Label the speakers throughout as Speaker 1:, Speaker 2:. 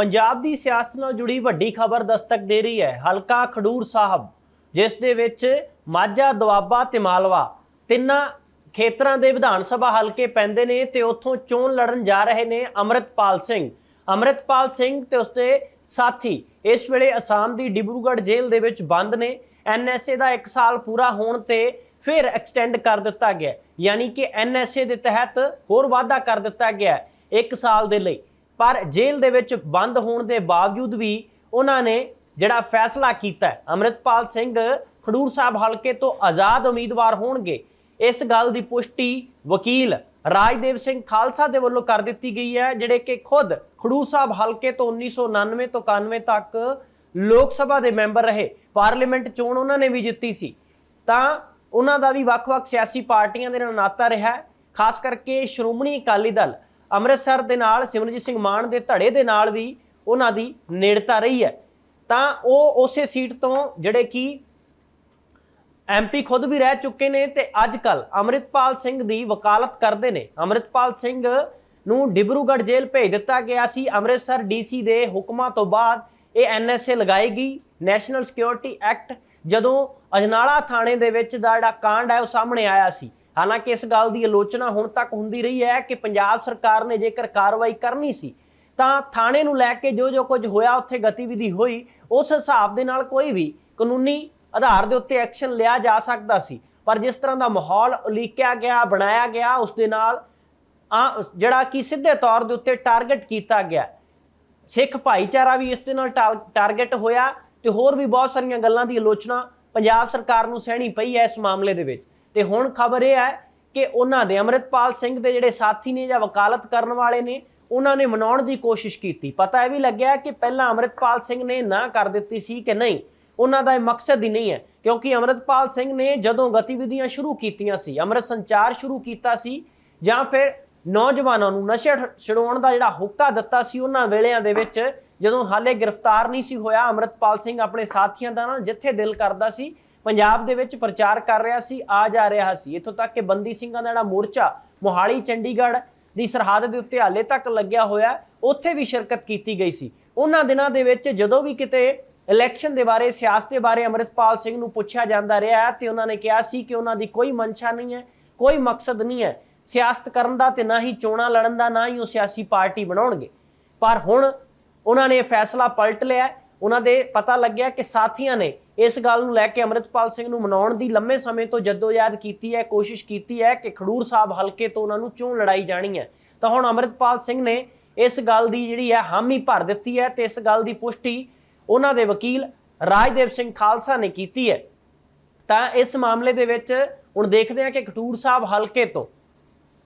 Speaker 1: ਪੰਜਾਬ ਦੀ ਸਿਆਸਤ ਨਾਲ ਜੁੜੀ ਵੱਡੀ ਖਬਰ ਦਸਤਕ ਦੇ ਰਹੀ ਹੈ। ਹਲਕਾ ਖਡੂਰ ਸਾਹਿਬ, ਜਿਸ ਦੇ ਵਿੱਚ ਮਾਝਾ, ਦੁਆਬਾ ਤੇ ਮਾਲਵਾ ਤਿੰਨਾਂ ਖੇਤਰਾਂ ਦੇ ਵਿਧਾਨ ਸਭਾ ਹਲਕੇ ਪੈਂਦੇ ਨੇ ਤੇ ਉੱਥੋਂ ਚੋਣ ਲੜਨ ਜਾ ਰਹੇ ਨੇ ਅਮਰਿਤਪਾਲ ਸਿੰਘ। ਅਮਰਿਤਪਾਲ ਸਿੰਘ ਤੇ ਉਸਦੇ ਸਾਥੀ ਇਸ ਵੇਲੇ ਅਸਾਮ ਦੀ ਡਿਬਰੂਗੜ੍ਹ ਜੇਲ੍ਹ ਦੇ ਵਿੱਚ ਬੰਦ ਨੇ। ਐਨਐਸਏ ਦਾ 1 ਸਾਲ ਪੂਰਾ ਹੋਣ ਤੇ ਫਿਰ ਐਕਸਟੈਂਡ ਕਰ ਦਿੱਤਾ ਗਿਆ। ਯਾਨੀ ਕਿ ਐਨਐਸਏ ਦੇ ਤਹਿਤ ਹੋਰ ਵਾਅਦਾ ਕਰ ਦਿੱਤਾ ਗਿਆ 1 ਸਾਲ ਦੇ ਲਈ। ਪਰ ਜੇਲ੍ਹ ਦੇ ਵਿੱਚ ਬੰਦ ਹੋਣ ਦੇ ਬਾਵਜੂਦ ਵੀ ਉਹਨਾਂ ਨੇ ਜਿਹੜਾ ਫੈਸਲਾ ਕੀਤਾ ਹੈ, ਅੰਮ੍ਰਿਤਪਾਲ ਸਿੰਘ ਖਡੂਰ ਸਾਹਿਬ ਹਲਕੇ ਤੋਂ ਆਜ਼ਾਦ ਉਮੀਦਵਾਰ ਹੋਣਗੇ ਇਸ ਗੱਲ ਦੀ ਪੁਸ਼ਟੀ ਵਕੀਲ ਰਾਜਦੇਵ ਸਿੰਘ ਖਾਲਸਾ ਦੇ ਵੱਲੋਂ ਕਰ ਦਿੱਤੀ ਗਈ ਹੈ ਜਿਹੜੇ ਕਿ ਖੁਦ ਖਡੂਰ ਸਾਹਿਬ ਹਲਕੇ ਤੋਂ 1999 ਤੋਂ 91 ਤੱਕ ਲੋਕ ਸਭਾ ਦੇ ਮੈਂਬਰ ਰਹੇ ਪਾਰਲੀਮੈਂਟ ਚੋਣ ਉਹਨਾਂ ਨੇ ਵੀ ਜਿੱਤੀ ਸੀ। ਤਾਂ ਉਹਨਾਂ ਦਾ ਵੀ ਵੱਖ-ਵੱਖ ਸਿਆਸੀ ਪਾਰਟੀਆਂ ਦੇ ਨਾਲ ਨਾਤਾ ਰਿਹਾ ਖਾਸ ਕਰਕੇ ਸ਼੍ਰੋਮਣੀ ਅਕਾਲੀ ਦਲ ਅੰਮ੍ਰਿਤਸਰ ਦੇ ਨਾਲ ਸਿਮਰਜੀਤ ਸਿੰਘ ਮਾਨ ਦੇ ਧੜੇ ਦੇ ਨਾਲ ਵੀ ਉਹਨਾਂ ਦੀ ਨੇੜਤਾ ਰਹੀ ਹੈ। ਤਾਂ ਉਹ ਉਸੇ ਸੀਟ ਤੋਂ ਜਿਹੜੇ ਕਿ ਐਮਪੀ ਖੁਦ ਵੀ ਰਹਿ ਚੁੱਕੇ ਨੇ ਤੇ ਅੱਜ ਕੱਲ ਅਮਰਿਤਪਾਲ ਸਿੰਘ ਦੀ ਵਕਾਲਤ ਕਰਦੇ ਨੇ। ਅਮਰਿਤਪਾਲ ਸਿੰਘ ਨੂੰ ਡਿਬਰੂਗੜ੍ਹ ਜੇਲ੍ਹ ਭੇਜ ਦਿੱਤਾ ਗਿਆ ਸੀ। ਅੰਮ੍ਰਿਤਸਰ ਡੀਸੀ ਦੇ ਹੁਕਮਾਂ ਤੋਂ ਬਾਅਦ ਇਹ ਐਨਐਸਏ ਲਗਾਈ ਗਈ ਨੈਸ਼ਨਲ ਸਿਕਿਉਰਿਟੀ ਐਕਟ ਜਦੋਂ ਅਜਨਾਲਾ ਥਾਣੇ ਦੇ ਵਿੱਚ ਦਾ ਜਿਹੜਾ ਕਾਂਡ ਹੈ, ਉਹ ਸਾਹਮਣੇ ਆਇਆ ਸੀ। ਹਾਲਾਂਕਿ ਇਸ ਗੱਲ ਦੀ ਆਲੋਚਨਾ ਹੁਣ ਤੱਕ ਹੁੰਦੀ ਰਹੀ ਹੈ ਕਿ ਪੰਜਾਬ ਸਰਕਾਰ ਨੇ ਜੇਕਰ ਕਾਰਵਾਈ ਕਰਨੀ ਸੀ, ਤਾਂ ਥਾਣੇ ਨੂੰ ਲੈ ਕੇ ਜੋ ਜੋ ਕੁਝ ਹੋਇਆ, ਉੱਥੇ ਗਤੀਵਿਧੀ ਹੋਈ, ਉਸ ਹਿਸਾਬ ਦੇ ਨਾਲ ਕੋਈ ਵੀ ਕਾਨੂੰਨੀ ਆਧਾਰ ਦੇ ਉੱਤੇ ਐਕਸ਼ਨ ਲਿਆ ਜਾ ਸਕਦਾ ਸੀ। ਪਰ ਜਿਸ ਤਰ੍ਹਾਂ ਦਾ ਮਾਹੌਲ ਉਲੀਕਿਆ ਗਿਆ, ਬਣਾਇਆ ਗਿਆ, ਉਸ ਦੇ ਨਾਲ, ਆ, ਜਿਹੜਾ ਕਿ ਸਿੱਧੇ ਤੌਰ ਦੇ ਉੱਤੇ ਟਾਰਗੇਟ ਕੀਤਾ ਗਿਆ। ਸਿੱਖ ਭਾਈਚਾਰਾ ਵੀ ਇਸ ਦੇ ਨਾਲ ਟਾਰ- ਟਾਰਗੇਟ ਹੋਇਆ ਤੇ ਹੋਰ ਵੀ ਬਹੁਤ ਸਾਰੀਆਂ ਗੱਲਾਂ ਦੀ ਆਲੋਚਨਾ ਪੰਜਾਬ ਸਰਕਾਰ ਨੂੰ ਸਹਿਣੀ ਪਈ ਹੈ ਇਸ ਮਾਮਲੇ ਦੇ ਵਿੱਚ। ਤੇ ਹੁਣ ਖਬਰ ਇਹ ਹੈ ਕਿ ਉਹਨਾਂ ਦੇ ਅਮਰਿਤਪਾਲ ਸਿੰਘ ਦੇ ਜਿਹੜੇ ਸਾਥੀ ਨੇ ਜਾਂ ਵਕਾਲਤ ਕਰਨ ਵਾਲੇ ਨੇ, ਉਹਨਾਂ ਨੇ ਮਨਾਉਣ ਦੀ ਕੋਸ਼ਿਸ਼ ਕੀਤੀ। ਪਤਾ ਇਹ ਵੀ ਲੱਗਿਆ ਕਿ ਪਹਿਲਾਂ ਅਮਰਿਤਪਾਲ ਸਿੰਘ ਨੇ ਨਾ ਕਰ ਦਿੱਤੀ ਸੀ ਕਿ ਨਹੀਂ। ਉਹਨਾਂ ਦਾ ਇਹ ਮਕਸਦ ਹੀ ਨਹੀਂ ਹੈ, ਕਿਉਂਕਿ ਅਮਰਿਤਪਾਲ ਸਿੰਘ ਨੇ ਜਦੋਂ ਗਤੀਵਿਧੀਆਂ ਸ਼ੁਰੂ ਕੀਤੀਆਂ ਸੀ, ਅੰਮ੍ਰਿਤ ਸੰਚਾਰ ਸ਼ੁਰੂ ਕੀਤਾ ਸੀ, ਜਾਂ ਫਿਰ ਨੌਜਵਾਨਾਂ ਨੂੰ ਨਸ਼ੇ ਛ- ਛਡਾਉਣ ਦਾ ਜਿਹੜਾ ਹੁੱਕਾ ਦਿੱਤਾ ਸੀ, ਉਹਨਾਂ ਵੇਲਿਆਂ ਦੇ ਵਿੱਚ ਜਦੋਂ ਹਾਲੇ ਗ੍ਰਿਫਤਾਰ ਨਹੀਂ ਸੀ ਹੋਇਆ, ਅਮਰਿਤਪਾਲ ਸਿੰਘ ਆਪਣੇ ਸਾਥੀਆਂ ਦਾ ਨਾਲ ਜਿੱਥੇ ਦਿਲ ਕਰਦਾ ਸੀ ਪੰਜਾਬ ਦੇ ਵਿੱਚ ਪ੍ਰਚਾਰ ਕਰ ਰਿਹਾ ਸੀ, ਆ ਜਾ ਰਿਹਾ ਸੀ। ਇੱਥੋਂ ਤੱਕ ਕਿ ਬੰਦੀ ਸਿੰਘਾਂ ਦਾ ਜਿਹੜਾ ਮੋਰਚਾ, ਮੋਹਾਲੀ ਚੰਡੀਗੜ੍ਹ ਦੀ ਸਰਹੱਦ ਦੇ ਉੱਤੇ ਹਾਲੇ ਤੱਕ ਲੱਗਿਆ ਹੋਇਆ ਉੱਥੇ ਵੀ ਸ਼ਿਰਕਤ ਕੀਤੀ ਗਈ ਸੀ। ਉਹਨਾਂ ਦਿਨਾਂ ਦੇ ਵਿੱਚ ਜਦੋਂ ਵੀ ਕਿਤੇ ਇਲੈਕਸ਼ਨ ਦੇ ਬਾਰੇ, ਸਿਆਸਤ ਦੇ ਬਾਰੇ ਅਮਰਿਤਪਾਲ ਸਿੰਘ ਨੂੰ ਪੁੱਛਿਆ ਜਾਂਦਾ ਰਿਹਾ ਹੈ ਤੇ ਉਹਨਾਂ ਨੇ ਕਿਹਾ ਸੀ ਕਿ ਉਹਨਾਂ ਦੀ ਕੋਈ ਮਨਸ਼ਾ ਨਹੀਂ ਹੈ, ਕੋਈ ਮਕਸਦ ਨਹੀਂ ਹੈ। ਸਿਆਸਤ ਕਰਨ ਦਾ ਤੇ ਨਾ ਹੀ ਚੋਣਾਂ ਲੜਨ ਦਾ, ਨਾ ਹੀ ਉਹ ਸਿਆਸੀ ਪਾਰਟੀ ਬਣਾਉਣਗੇ। ਪਰ ਹੁਣ ਉਹਨਾਂ ਨੇ ਫੈਸਲਾ ਪਲਟ ਲਿਆ ਉਹਨਾਂ ਦੇ ਪਤਾ ਲੱਗਿਆ ਕਿ ਸਾਥੀਆਂ ਨੇ ਇਸ ਗੱਲ ਨੂੰ ਲੈ ਕੇ ਅਮਰਿਤਪਾਲ ਸਿੰਘ ਨੂੰ ਮਨਾਉਣ ਦੀ ਲੰਮੇ ਸਮੇਂ ਤੋਂ ਜਦੋਜਹਿਦ ਕੀਤੀ ਹੈ, ਕੋਸ਼ਿਸ਼ ਕੀਤੀ ਹੈ ਕਿ ਖਡੂਰ ਸਾਹਿਬ ਹਲਕੇ ਤੋਂ ਉਹਨਾਂ ਨੂੰ ਚੋਣ ਲੜਾਈ ਜਾਣੀ ਹੈ। ਤਾਂ ਹੁਣ ਅਮਰਿਤਪਾਲ ਸਿੰਘ ਨੇ ਇਸ ਗੱਲ ਦੀ ਜਿਹੜੀ ਹੈ, ਹਾਮੀ ਭਰ ਦਿੱਤੀ ਹੈ ਤੇ ਇਸ ਗੱਲ ਦੀ ਪੁਸ਼ਟੀ ਉਹਨਾਂ ਦੇ ਵਕੀਲ ਰਾਜਦੇਵ ਸਿੰਘ ਖਾਲਸਾ ਨੇ ਕੀਤੀ ਹੈ। ਤਾਂ ਇਸ ਮਾਮਲੇ ਦੇ ਵਿੱਚ ਹੁਣ ਦੇਖਦੇ ਹਾਂ ਕਿ ਖਟੂਰ ਸਾਹਿਬ ਹਲਕੇ ਤੋਂ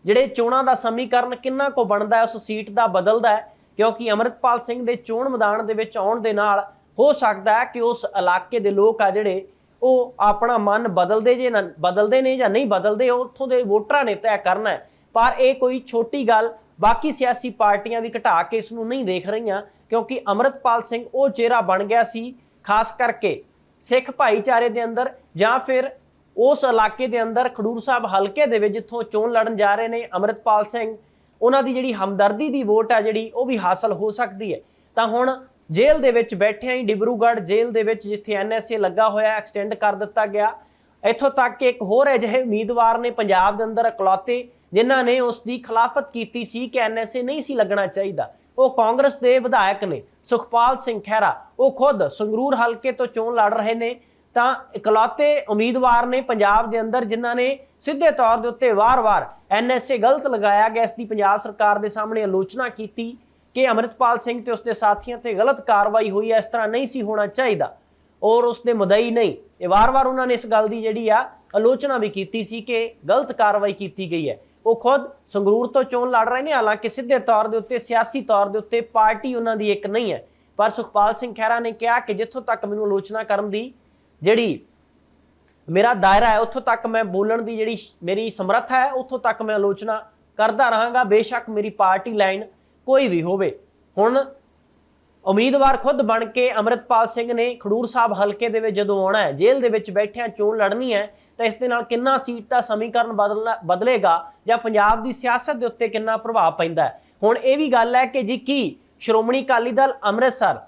Speaker 1: ਜਿਹੜੇ ਚੋਣਾਂ ਦਾ ਸਮੀਕਰਨ ਕਿੰਨਾ ਕੋ ਬਣਦਾ ਹੈ, ਉਸ ਸੀਟ ਦਾ ਬਦਲਦਾ ਹੈ, ਕਿਉਂਕਿ ਅਮਰਿਤਪਾਲ ਸਿੰਘ ਦੇ ਚੋਣ ਮੈਦਾਨ ਦੇ ਵਿੱਚ ਆਉਣ ਦੇ ਨਾਲ ਹੋ ਸਕਦਾ ਹੈ ਕਿ ਉਸ ਇਲਾਕੇ ਦੇ ਲੋਕ ਆ ਜਿਹੜੇ ਉਹ ਆਪਣਾ ਮਨ ਬਦਲਦੇ ਜੇ ਨਾ, ਬਦਲਦੇ ਨੇ ਜਾਂ ਨਹੀਂ ਬਦਲਦੇ ਉੱਥੋਂ ਦੇ ਵੋਟਰਾਂ ਨੇ ਤੈਅ ਕਰਨਾ ਪਰ ਇਹ ਕੋਈ ਛੋਟੀ ਗੱਲ, ਬਾਕੀ ਸਿਆਸੀ ਪਾਰਟੀਆਂ ਵੀ ਘਟਾ ਕੇ ਇਸ ਨੂੰ ਨਹੀਂ ਦੇਖ ਰਹੀਆਂ, ਕਿਉਂਕਿ ਅਮਰਿਤਪਾਲ ਸਿੰਘ ਉਹ ਚਿਹਰਾ ਬਣ ਗਿਆ ਸੀ, ਖਾਸ ਕਰਕੇ ਸਿੱਖ ਭਾਈਚਾਰੇ ਦੇ ਅੰਦਰ ਜਾਂ ਫਿਰ ਉਸ ਇਲਾਕੇ ਦੇ ਅੰਦਰ ਖਡੂਰ ਸਾਹਿਬ ਹਲਕੇ ਦੇ ਵਿੱਚ ਜਿੱਥੋਂ ਚੋਣ ਲੜਨ ਜਾ ਰਹੇ ਨੇ ਅਮਰਿਤਪਾਲ ਸਿੰਘ, ਉਹਨਾਂ ਦੀ ਜਿਹੜੀ ਹਮਦਰਦੀ ਦੀ ਵੋਟ ਆ ਜਿਹੜੀ, ਉਹ ਵੀ ਹਾਸਲ ਹੋ ਸਕਦੀ ਹੈ। ਤਾਂ ਹੁਣ ਜੇਲ੍ਹ ਦੇ ਵਿੱਚ ਬੈਠਿਆਂ ਹੀ ਡਿਬਰੂਗੜ੍ਹ ਜੇਲ੍ਹ ਦੇ ਵਿੱਚ ਜਿੱਥੇ ਐਨਐਸਏ ਲੱਗਾ ਹੋਇਆ, ਐਕਸਟੈਂਡ ਕਰ ਦਿੱਤਾ ਗਿਆ। ਇੱਥੋਂ ਤੱਕ ਕਿ ਇੱਕ ਹੋਰ ਅਜਿਹੇ ਉਮੀਦਵਾਰ ਨੇ ਪੰਜਾਬ ਦੇ ਅੰਦਰ ਇਕਲੌਤੇ, ਜਿਨ੍ਹਾਂ ਨੇ ਉਸ ਦੀ ਖਿਲਾਫਤ ਕੀਤੀ ਸੀ ਕਿ ਐਨਐਸਏ ਨਹੀਂ ਸੀ ਲੱਗਣਾ ਚਾਹੀਦਾ। ਉਹ ਕਾਂਗਰਸ ਦੇ ਵਿਧਾਇਕ ਨੇ, ਸੁਖਪਾਲ ਸਿੰਘ ਖਹਿਰਾ। ਉਹ ਖੁਦ ਸੰਗਰੂਰ ਹਲਕੇ ਤੋਂ ਚੋਣ ਲੜ ਰਹੇ ਨੇ। ਤਾਂ ਇਕਲੌਤੇ ਉਮੀਦਵਾਰ ਨੇ ਪੰਜਾਬ ਦੇ ਅੰਦਰ, ਜਿਨ੍ਹਾਂ ਨੇ ਸਿੱਧੇ ਤੌਰ ਦੇ ਉੱਤੇ ਵਾਰ-ਵਾਰ ਐਨਐਸਏ ਗਲਤ ਲਗਾਇਆ ਗਿਆ, ਇਸ ਦੀ ਪੰਜਾਬ ਸਰਕਾਰ ਦੇ ਸਾਹਮਣੇ ਆਲੋਚਨਾ ਕੀਤੀ। ਕਿ ਅਮਰਿਤਪਾਲ ਸਿੰਘ ਤੇ ਉਸਦੇ ਸਾਥੀਆਂ ਤੇ ਗਲਤ ਕਾਰਵਾਈ ਹੋਈ ਹੈ, ਇਸ ਤਰ੍ਹਾਂ ਨਹੀਂ ਸੀ ਹੋਣਾ ਚਾਹੀਦਾ। ਔਰ ਉਸਦੇ ਮਦਈ ਨਹੀਂ। ਇਹ ਵਾਰ-ਵਾਰ ਉਹਨਾਂ ਨੇ ਇਸ ਗੱਲ ਦੀ ਜਿਹੜੀ ਆ, ਆਲੋਚਨਾ ਵੀ ਕੀਤੀ ਸੀ ਕਿ ਗਲਤ ਕਾਰਵਾਈ ਕੀਤੀ ਗਈ ਹੈ। ਉਹ ਖੁਦ ਸੰਗਰੂਰ ਤੋਂ ਚੋਣ ਲੜ ਰਹੇ ਨੇ, ਹਾਲਾਂਕਿ ਸਿੱਧੇ ਤੌਰ ਦੇ ਉੱਤੇ, ਸਿਆਸੀ ਤੌਰ ਦੇ ਉੱਤੇ ਪਾਰਟੀ ਉਹਨਾਂ ਦੀ ਇੱਕ ਨਹੀਂ ਹੈ। ਪਰ ਸੁਖਪਾਲ ਸਿੰਘ ਖਹਿਰਾ ਨੇ ਕਿਹਾ ਕਿ ਜਿੱਥੋਂ ਤੱਕ ਮੈਨੂੰ ਆਲੋਚਨਾ ਕਰਨ ਦੀ ਜਿਹੜੀ ਮੇਰਾ ਦਾਇਰਾ ਹੈ, ਉੱਥੋਂ ਤੱਕ ਮੈਂ ਬੋਲਣ ਦੀ ਜਿਹੜੀ ਮੇਰੀ ਸਮਰੱਥਾ ਹੈ, ਉੱਥੋਂ ਤੱਕ ਮੈਂ ਆਲੋਚਨਾ ਕਰਦਾ ਰਹਾਂਗਾ। ਬੇਸ਼ੱਕ ਮੇਰੀ ਪਾਰਟੀ ਲਾਈਨ ਕੋਈ ਵੀ ਹੋਵੇ। ਹੁਣ ਉਮੀਦਵਾਰ ਖੁਦ ਬਣ ਕੇ ਅਮਰਿਤਪਾਲ ਸਿੰਘ ਨੇ ਖਡੂਰ ਸਾਹਿਬ ਹਲਕੇ ਦੇ ਵਿੱਚ ਜਦੋਂ ਆਉਣਾ ਹੈ, ਜੇਲ੍ਹ ਦੇ ਵਿੱਚ ਬੈਠਿਆਂ ਚੋਣ ਲੜਨੀ ਹੈ, ਤਾਂ ਇਸ ਦੇ ਨਾਲ ਕਿੰਨਾ ਸੀਟ ਦਾ ਸਮੀਕਰਨ ਬਦਲਣਾ, ਬਦਲੇਗਾ ਜਾਂ ਪੰਜਾਬ ਦੀ ਸਿਆਸਤ ਦੇ ਉੱਤੇ ਕਿੰਨਾ ਪ੍ਰਭਾਵ ਪੈਂਦਾ ਹੈ? ਹੁਣ ਇਹ ਵੀ ਗੱਲ ਹੈ ਕਿ ਜੀ ਕੀ ਸ਼੍ਰੋਮਣੀ ਅਕਾਲੀ ਦਲ ਅੰਮ੍ਰਿਤਸਰ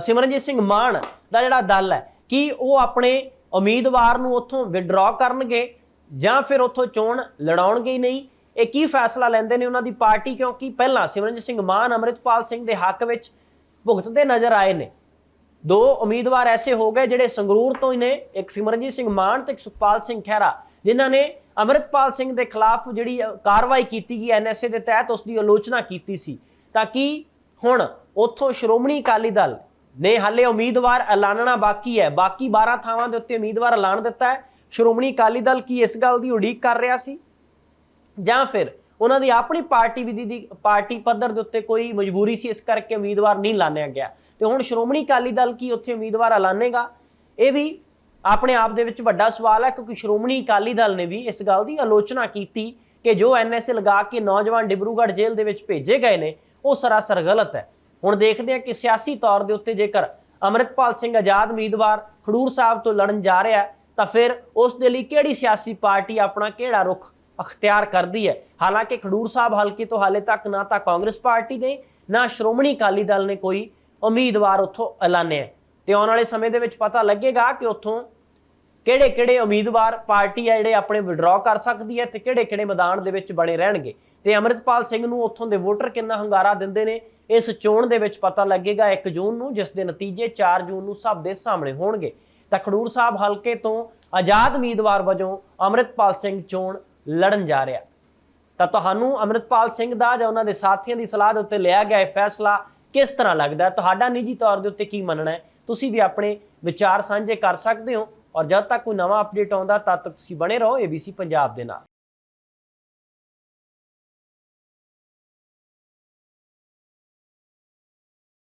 Speaker 1: ਸਿਮਰਨਜੀਤ ਸਿੰਘ ਮਾਨ ਦਾ ਜਿਹੜਾ ਦਲ ਹੈ, ਕੀ ਉਹ ਆਪਣੇ ਉਮੀਦਵਾਰ ਨੂੰ ਉੱਥੋਂ ਵਿਡਰਾਅ ਕਰਨਗੇ ਜਾਂ ਫਿਰ ਉੱਥੋਂ ਚੋਣ ਲੜਾਉਣਗੇ ਹੀ ਨਹੀਂ? ਇਹ ਕੀ ਫੈਸਲਾ ਲੈਂਦੇ ਨੇ ਉਹਨਾਂ ਦੀ ਪਾਰਟੀ? ਕਿਉਂਕਿ ਪਹਿਲਾਂ ਸਿਮਰਨਜੀਤ ਸਿੰਘ ਮਾਨ, ਅੰਮ੍ਰਿਤਪਾਲ ਸਿੰਘ ਦੇ ਹੱਕ ਵਿੱਚ ਭੁਗਤਦੇ ਨਜ਼ਰ ਆਏ ਨੇ। ਦੋ ਉਮੀਦਵਾਰ ਐਸੇ ਹੋ ਗਏ ਜਿਹੜੇ ਸੰਗਰੂਰ ਤੋਂ ਹੀ ਨੇ। ਇੱਕ ਸਿਮਰਨਜੀਤ ਸਿੰਘ ਮਾਨ ਤੇ ਇੱਕ ਸੁਖਪਾਲ ਸਿੰਘ ਖਹਿਰਾ, ਜਿਨ੍ਹਾਂ ਨੇ ਅੰਮ੍ਰਿਤਪਾਲ ਸਿੰਘ ਦੇ ਖਿਲਾਫ ਜਿਹੜੀ ਕਾਰਵਾਈ ਕੀਤੀ ਗਈ ਐਨਐਸਏ ਦੇ ਤਹਿਤ, ਉਸ ਦੀ ਆਲੋਚਨਾ ਕੀਤੀ ਸੀ। ਤਾਂ ਕਿ ਹੁਣ ਉੱਥੋਂ ਸ਼੍ਰੋਮਣੀ ਅਕਾਲੀ ਦਲ ਨੇ ਹਾਲੇ ਉਮੀਦਵਾਰ ਐਲਾਨਣਾ ਬਾਕੀ ਹੈ? ਬਾਕੀ 12 ਥਾਵਾਂ ਦੇ ਉੱਤੇ ਉਮੀਦਵਾਰ ਐਲਾਨ ਦਿੱਤਾ ਹੈ। ਸ਼੍ਰੋਮਣੀ ਅਕਾਲੀ ਦਲ ਕੀ ਇਸ ਗੱਲ ਦੀ ਉਡੀਕ ਕਰ ਰਿਹਾ ਸੀ? ਜਾਂ ਫਿਰ ਉਹਨਾਂ ਦੀ ਆਪਣੀ ਪਾਰਟੀ ਵਿਧੀ ਦੀ ਪਾਰਟੀ ਪੱਧਰ ਦੇ ਉੱਤੇ ਕੋਈ ਮਜਬੂਰੀ ਸੀ, ਇਸ ਕਰਕੇ ਉਮੀਦਵਾਰ ਨਹੀਂ ਲਾਣਿਆ ਗਿਆ। ਤੇ ਹੁਣ ਸ਼੍ਰੋਮਣੀ ਅਕਾਲੀ ਦਲ ਕੀ ਉੱਥੇ ਉਮੀਦਵਾਰ ਐਲਾਨੇਗਾ ਇਹ ਵੀ ਆਪਣੇ ਆਪ ਦੇ ਵਿੱਚ ਵੱਡਾ ਸਵਾਲ ਹੈ, ਕਿਉਂਕਿ ਸ਼੍ਰੋਮਣੀ ਅਕਾਲੀ ਦਲ ਨੇ ਵੀ ਇਸ ਗੱਲ ਦੀ ਆਲੋਚਨਾ ਕੀਤੀ ਕਿ ਜੋ ਐਨਐਸਏ ਲਗਾ ਕੇ ਨੌਜਵਾਨ ਡਿਬਰੂਗੜ੍ਹ ਜੇਲ੍ਹ ਦੇ ਵਿੱਚ ਭੇਜੇ ਗਏ ਨੇ, ਉਹ ਸਰਾਸਰ ਗਲਤ ਹੈ। ਹੁਣ ਦੇਖਦੇ ਹਾਂ ਕਿ ਸਿਆਸੀ ਤੌਰ ਦੇ ਉੱਤੇ ਜੇਕਰ ਅਮਰਿਤਪਾਲ ਸਿੰਘ ਆਜ਼ਾਦ ਉਮੀਦਵਾਰ ਖਡੂਰ ਸਾਹਿਬ ਤੋਂ ਲੜਨ ਜਾ ਰਿਹਾ ਤਾਂ ਫਿਰ ਉਸ ਦੇ ਲਈ ਕਿਹੜੀ ਸਿਆਸੀ ਪਾਰਟੀ ਆਪਣਾ ਕਿਹੜਾ ਰੁਖ ਅਖਤਿਆਰ ਕਰਦੀ ਹੈ। ਹਾਲਾਂਕਿ ਖਡੂਰ ਸਾਹਿਬ ਹਲਕੇ ਤੋਂ ਹਾਲੇ ਤੱਕ ਨਾ ਤਾਂ ਕਾਂਗਰਸ ਪਾਰਟੀ ਨੇ, ਨਾ ਸ਼੍ਰੋਮਣੀ ਅਕਾਲੀ ਦਲ ਨੇ ਕੋਈ ਉਮੀਦਵਾਰ ਉੱਥੋਂ ਐਲਾਨਿਆ ਹੈ। ਤੇ ਆਉਣ ਵਾਲੇ ਸਮੇਂ ਦੇ ਵਿੱਚ ਪਤਾ ਲੱਗੇਗਾ ਕਿ ਉੱਥੋਂ ਕਿਹੜੇ ਕਿਹੜੇ ਉਮੀਦਵਾਰ ਪਾਰਟੀ ਆ ਜਿਹੜੇ ਆਪਣੇ ਵਿਡਰਾਅ ਕਰ ਸਕਦੀ ਹੈ ਤੇ ਕਿਹੜੇ ਕਿਹੜੇ ਮੈਦਾਨ ਦੇ ਵਿੱਚ ਬਣੇ ਰਹਿਣਗੇ। ਤੇ ਅਮਰਿਤਪਾਲ ਸਿੰਘ ਨੂੰ ਉੱਥੋਂ ਦੇ ਵੋਟਰ ਕਿੰਨਾ ਹੰਗਾਰਾ ਦਿੰਦੇ ਨੇ, ਇਸ ਚੋਣ ਦੇ ਵਿੱਚ ਪਤਾ ਲੱਗੇਗਾ 1 ਜੂਨ ਨੂੰ, ਜਿਸ ਦੇ ਨਤੀਜੇ 4 ਜੂਨ ਨੂੰ ਸਭ ਦੇ ਸਾਹਮਣੇ ਹੋਣਗੇ। ਤਾਂ ਖਡੂਰ ਸਾਹਿਬ ਹਲਕੇ ਤੋਂ ਆਜ਼ਾਦ ਉਮੀਦਵਾਰ ਵਜੋਂ ਅਮਰਿਤਪਾਲ ਸਿੰਘ ਚੋਣ ਲੜਨ ਜਾ ਰਿਹਾ। ਤਾਂ ਤੁਹਾਨੂੰ ਅਮਰਿਤਪਾਲ ਸਿੰਘ ਦਾ ਜਾਂ ਉਹਨਾਂ ਦੇ ਸਾਥੀਆਂ ਦੀ ਸਲਾਹ ਦੇ ਉੱਤੇ ਲਿਆ ਗਿਆ ਇਹ ਫੈਸਲਾ ਕਿਸ ਤਰ੍ਹਾਂ ਲੱਗਦਾ ਤੁਹਾਡਾ ਨਿੱਜੀ ਤੌਰ ਦੇ ਉੱਤੇ ਕੀ ਮੰਨਣਾ ਹੈ? ਤੁਸੀਂ ਵੀ ਆਪਣੇ ਵਿਚਾਰ ਸਾਂਝੇ ਕਰ ਸਕਦੇ ਹੋ ਔਰ ਜਦ ਤੱਕ ਕੋਈ ਨਵਾਂ ਅਪਡੇਟ ਆਉਂਦਾ, ਤਦ ਤੱਕ ਤੁਸੀਂ ਬਣੇ ਰਹੋ ABC ਪੰਜਾਬ ਦੇ ਨਾਲ।